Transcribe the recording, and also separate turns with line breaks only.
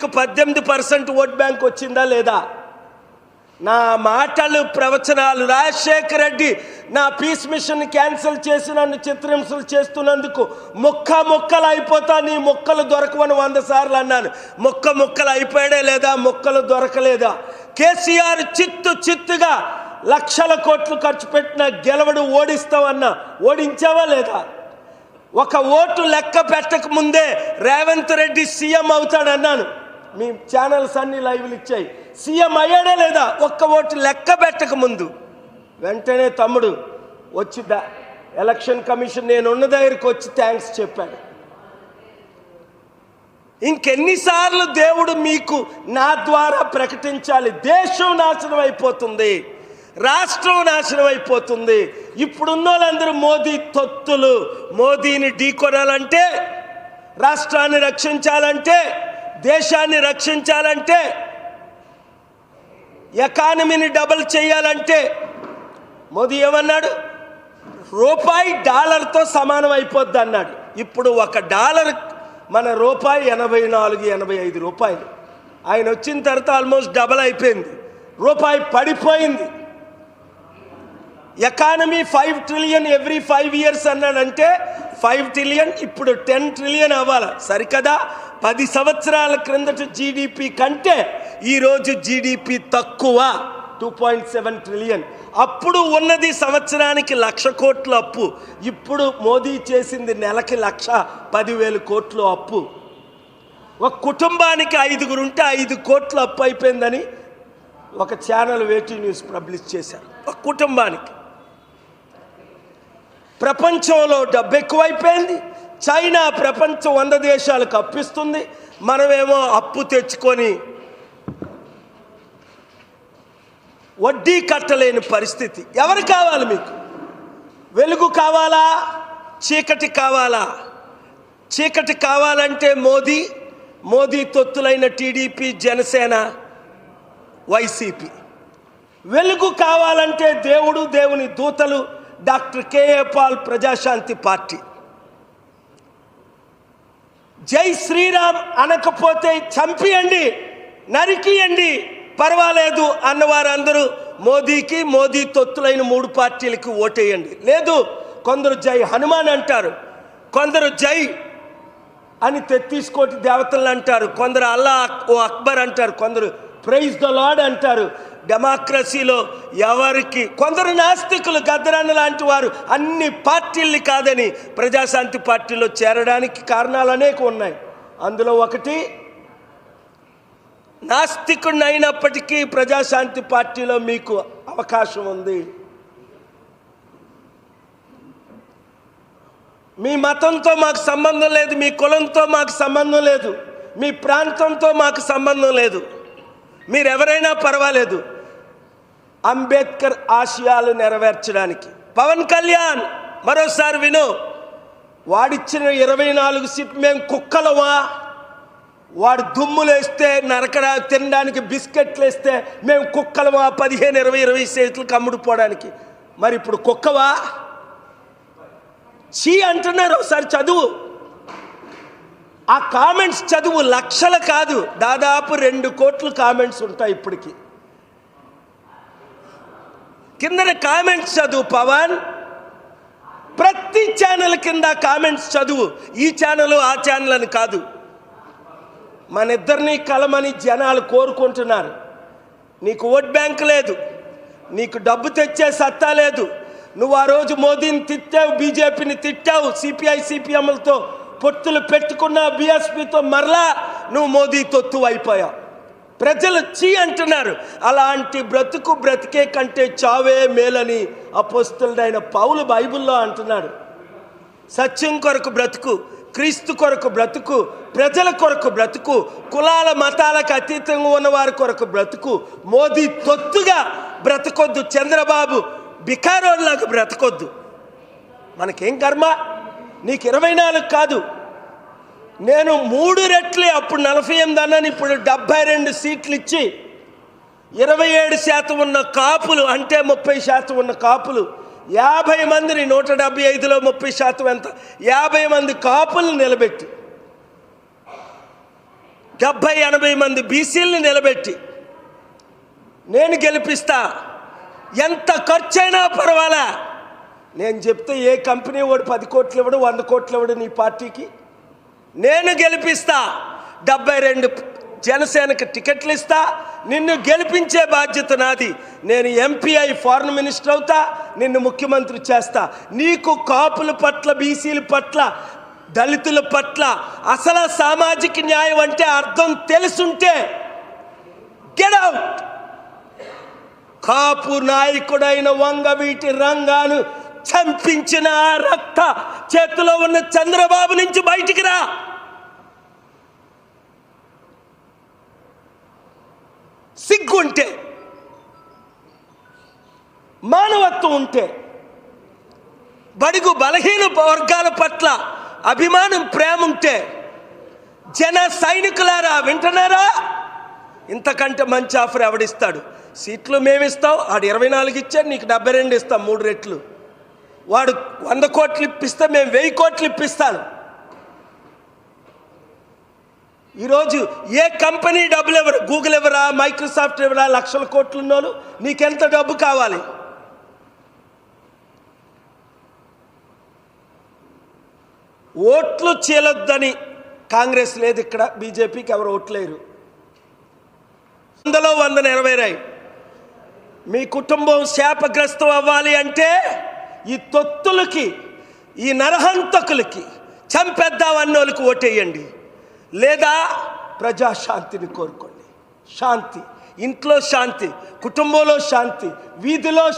పద్దెనిమిది percent vote bank వచ్చిందా లేదా? నా మాటలు ప్రవచనాలు రాజశేఖర్ రెడ్డి నా పీస్ మిషన్ క్యాన్సిల్ చేసి నన్ను చిత్రహింసలు చేస్తున్నందుకు మొక్క మొక్కలు అయిపోతా నీ మొక్కలు దొరకవని వంద సార్లు అన్నాను. మొక్క మొక్కలు అయిపోయాడే లేదా? మొక్కలు దొరకలేదా? కేసీఆర్ చిత్తు చిత్తుగా లక్షల కోట్లు ఖర్చు పెట్టిన గెలవడు ఓడిస్తావన్నా ఓడించావా లేదా? ఒక ఓటు లెక్క పెట్టక ముందే రేవంత్ రెడ్డి సీఎం అవుతాడన్నాను. మీ ఛానల్స్ అన్ని లైవ్లు ఇచ్చాయి. సీఎం అయ్యాడే లేదా? ఒక్క ఓటు లెక్క పెట్టక ముందు. వెంటనే తమ్ముడు వచ్చి దా ఎలక్షన్ కమిషన్ నేను ఉన్న దగ్గరికి వచ్చి థ్యాంక్స్ చెప్పాడు. ఇంకెన్నిసార్లు దేవుడు మీకు నా ద్వారా ప్రకటించాలి? దేశం నాశనం అయిపోతుంది. రాష్ట్రం నాశనం అయిపోతుంది. ఇప్పుడున్న వాళ్ళందరూ మోదీ తొత్తులు. మోదీని ఢీకొనాలంటే రాష్ట్రాన్ని రక్షించాలంటే దేశాన్ని రక్షించాలంటే ఎకానమీని డబుల్ చేయాలంటే మోదీ ఏమన్నాడు? రూపాయి డాలర్తో సమానం అయిపోద్ది అన్నాడు ఇప్పుడు ఒక డాలర్ మన రూపాయి ఎనభై నాలుగు ఎనభై ఐదు రూపాయలు. ఆయన వచ్చిన తర్వాత ఆల్మోస్ట్ డబల్ అయిపోయింది. రూపాయి పడిపోయింది. Economy five trillion every five years అన్నాడంటే ఫైవ్ ట్రిలియన్ ఇప్పుడు టెన్ ట్రిలియన్ అవ్వాలి. సరికదా? పది సంవత్సరాల క్రిందట జీడిపి కంటే ఈరోజు జీడిపి తక్కువ. టూ పాయింట్ సెవెన్ ట్రిలియన్ అప్పుడు ఉన్నది సంవత్సరానికి లక్ష కోట్ల అప్పు. ఇప్పుడు మోదీ చేసింది నెలకి లక్ష పదివేలు కోట్లు అప్పు. ఒక కుటుంబానికి ఐదుగురు ఉంటే ఐదు కోట్లు అప్పు అయిపోయిందని ఒక ఛానల్ వేటీ న్యూస్ పబ్లిష్ చేశారు. ఒక కుటుంబానికి. ప్రపంచంలో డబ్బు ఎక్కువైపోయింది. చైనా ప్రపంచం వంద దేశాలకు అప్పిస్తుంది. మనమేమో అప్పు తెచ్చుకొని వడ్డీ కట్టలేని పరిస్థితి. ఎవరు కావాలి మీకు? వెలుగు కావాలా? చీకటి కావాలా? చీకటి కావాలంటే మోదీ మోదీ తొత్తులైన టీడీపీ జనసేన వైసీపీ. వెలుగు కావాలంటే దేవుడు దేవుని దూతలు doctor KA Paul Prajashanti party. జై శ్రీరామ్ అనకపోతే చంపియండి నరికియండి. పర్వాలేదు అన్నవారందరూ మోదీకి మోదీ తొత్తులైన మూడు పార్టీలకి ఓటేయండి. లేదు కొందరు జై హనుమాన్ అంటారు కొందరు జై అని తెత్తీసుకోటి దేవతలు అంటారు కొందరు అల్లా ఓ అక్బర్ అంటారు కొందరు ప్రైజ్ ద లాడ్ అంటారు. డెమోక్రసీలో ఎవరికి కొందరు నాస్తికులు గద్దరన్న లాంటి వారు అన్ని పార్టీల్ని కాదని ప్రజాశాంతి పార్టీలో చేరడానికి కారణాలు అనేక ఉన్నాయి. అందులో ఒకటి నాస్తికుడిని అయినప్పటికీ ప్రజాశాంతి పార్టీలో మీకు అవకాశం ఉంది. మీ మతంతో మాకు సంబంధం లేదు మీ కులంతో మాకు సంబంధం లేదు మీ ప్రాంతంతో మాకు సంబంధం లేదు. మీరు ఎవరైనా పర్వాలేదు. అంబేద్కర్ ఆశయాలు నెరవేర్చడానికి. పవన్ కళ్యాణ్ మరోసారి విను. వాడిచ్చిన ఇరవై నాలుగు సీట్ మేము కుక్కలమా? వాడు దుమ్ములేస్తే నరకడా తినడానికి బిస్కెట్లు వేస్తే మేము కుక్కలమా? పదిహేను ఇరవై ఇరవై సీట్లు కమ్ముడుపోవడానికి మరి ఇప్పుడు కుక్కవా? చీ అంటున్నారు ఒకసారి చదువు. ఆ కామెంట్స్ చదువు లక్షల కాదు. దాదాపు రెండు కోట్ల కామెంట్స్ ఉంటాయి ఇప్పటికి. కిందన కామెంట్స్ చదువు పవన్. ప్రతి ఛానల్ కింద కామెంట్స్ చదువు. ఈ ఛానల్ ఆ ఛానల్ అని కాదు. మన ఇద్దరిని కలమని జనాలు కోరుకుంటున్నారు. నీకు ఓట్ బ్యాంక్ లేదు. నీకు డబ్బు తెచ్చే సత్తా లేదు. నువ్వు ఆ రోజు మోదీని తిట్టావు బీజేపీని తిట్టావు సిపిఐ సిపిఎంలతో పొత్తులు పెట్టుకున్న బీఎస్పీతో మరలా నువ్వు మోదీ తొత్తు అయిపోయావు. ప్రజలు చీ అంటున్నారు. అలాంటి బ్రతుకు బ్రతికే కంటే చావే మేలని అపోస్తులైన పౌలు బైబిల్లో అంటున్నాడు. సత్యం కొరకు బ్రతుకు క్రీస్తు కొరకు బ్రతుకు ప్రజల కొరకు బ్రతుకు కులాల మతాలకు అతీతంగా ఉన్న వారి కొరకు బ్రతుకు మోదీ తొత్తుగా బ్రతకొద్దు చంద్రబాబు బికారోళ్ళకు బ్రతకొద్దు. మనకేం కర్మ? నీకు ఇరవై నాలుగు కాదు. నేను మూడు రెట్లే అప్పుడు నలభై ఎనిమిది అన్నాను ఇప్పుడు డెబ్బై రెండు సీట్లు ఇచ్చి ఇరవై ఏడు శాతం ఉన్న కాపులు అంటే ముప్పై శాతం ఉన్న కాపులు యాభై మందిని నూట డెబ్బై ఐదులో ముప్పై శాతం ఎంత? యాభై మంది కాపులు నిలబెట్టి డెబ్భై ఎనభై మంది బీసీలను నిలబెట్టి నేను గెలిపిస్తా. ఎంత ఖర్చైనా పర్వాలా. నేను చెప్తే ఏ కంపెనీ వాడు పది కోట్లు ఇవ్వడు వంద కోట్లు ఇవ్వడు నీ పార్టీకి? నేను గెలిపిస్తా. డెబ్బై రెండు జనసేనకి టికెట్లు ఇస్తా. నిన్ను గెలిపించే బాధ్యత నాది. నేను ఎంపీఐ ఫారెన్ మినిస్టర్ అవుతా. నిన్ను ముఖ్యమంత్రి చేస్తా. నీకు కాపుల పట్ల బీసీల పట్ల దళితుల పట్ల అసలు సామాజిక న్యాయం అంటే అర్థం తెలుసుంటే గెడౌట్ కాపు నాయకుడైన వంగవీటి రంగాను చంపించిన రక్త చేతిలో ఉన్న చంద్రబాబు నుంచి బయటికి రా. సిగ్గుంటే మానవత్వం ఉంటే బడుగు బలహీన వర్గాల పట్ల అభిమానం ప్రేమ ఉంటే జన సైనికులారా వింటున్నారా? ఇంతకంటే మంచి ఆఫర్ ఎవడిస్తాడు? సీట్లు మేమిస్తాం ఆడు ఇరవై నాలుగు ఇచ్చాడు నీకు డెబ్బై రెండు ఇస్తాం మూడు రెట్లు. వాడు వంద కోట్లు ఇప్పిస్తే మేము వెయ్యి కోట్లు ఇప్పిస్తాను. ఈరోజు ఏ కంపెనీ డబ్బులు ఎవరు గూగుల్ ఎవరా మైక్రోసాఫ్ట్ ఎవరా లక్షల కోట్లు ఉన్నోళ్ళు నీకెంత డబ్బు కావాలి? ఓట్లు చేయలొద్దని కాంగ్రెస్ లేదు ఇక్కడ బీజేపీకి ఎవరు ఓట్లేరు. వందలో వంద నెరవేరాయి మీ కుటుంబం శాపగ్రస్తం అవ్వాలి అంటే ఈ తొత్తులకి ఈ నరహంతకులకి చంపేద్దామన్నోళ్ళకి ఓటేయండి. లేదా ప్రజాశాంతిని కోరుకోండి. శాంతి. ఇంట్లో శాంతి కుటుంబంలో శాంతి వీధిలో